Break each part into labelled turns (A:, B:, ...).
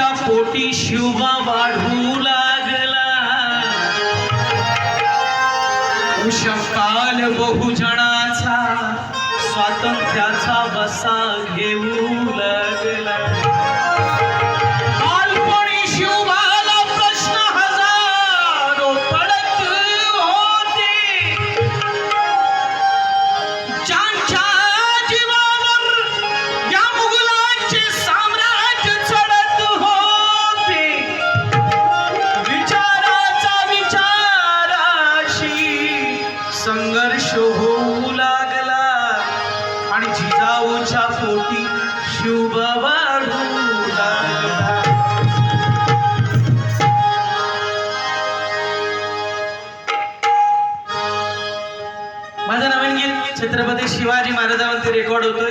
A: तुझ्या पोटी शिवमा वाढू लागला. उषा काल बहुजणाचा स्वातंत्र्याचा बसा घेऊ लागला. माझं नवीन गीत छत्रपती शिवाजी महाराजांवरती रेकॉर्ड होतोय.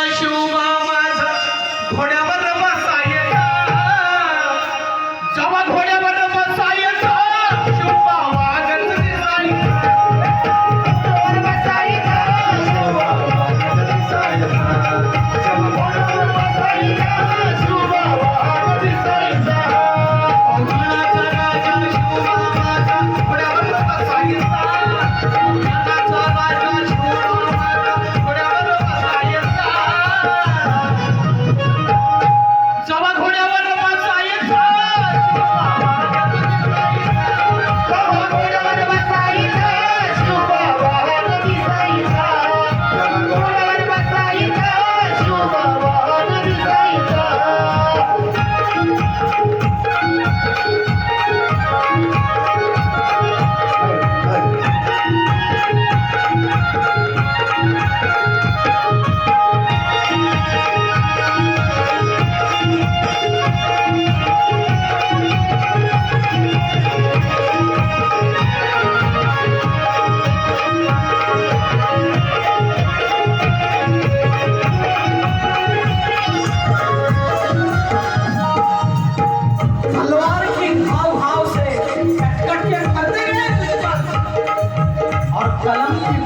B: जन्म की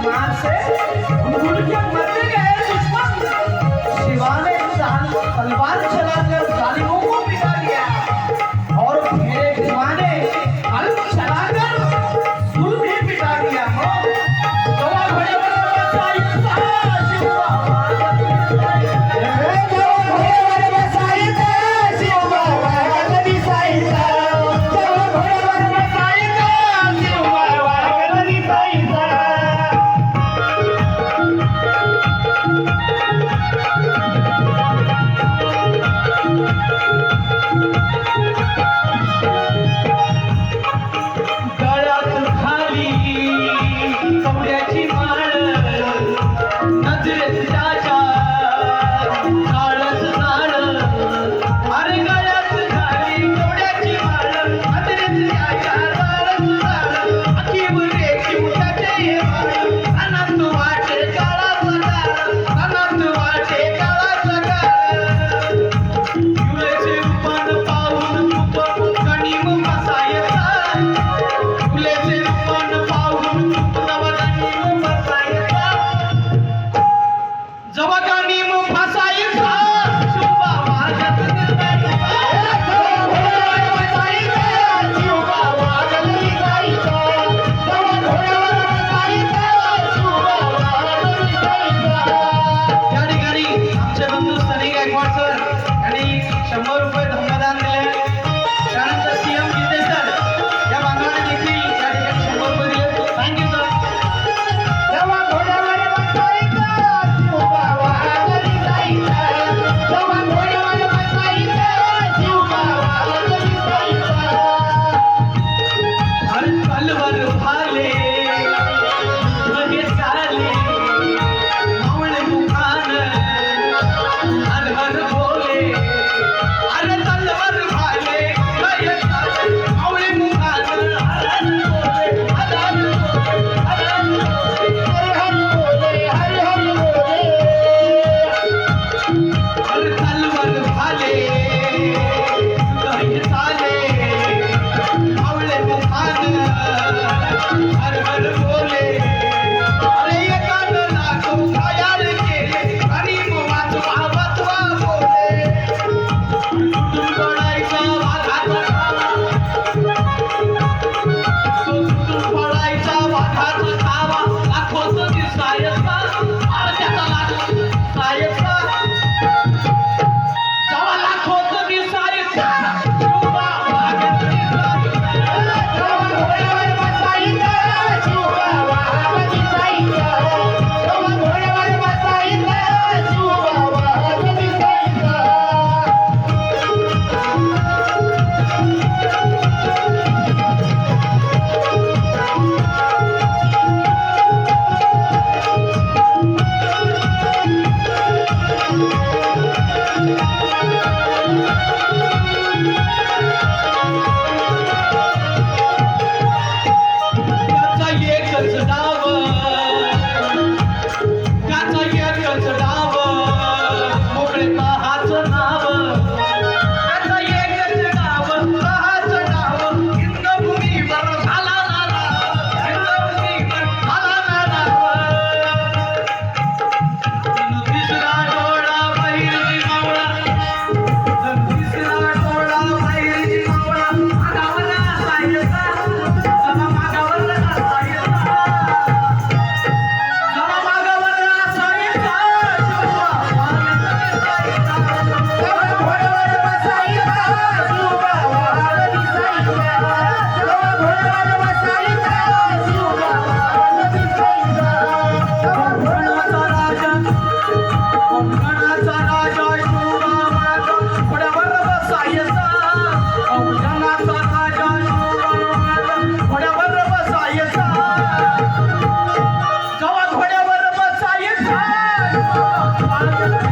B: तलवार चलाकर गाली places on
C: the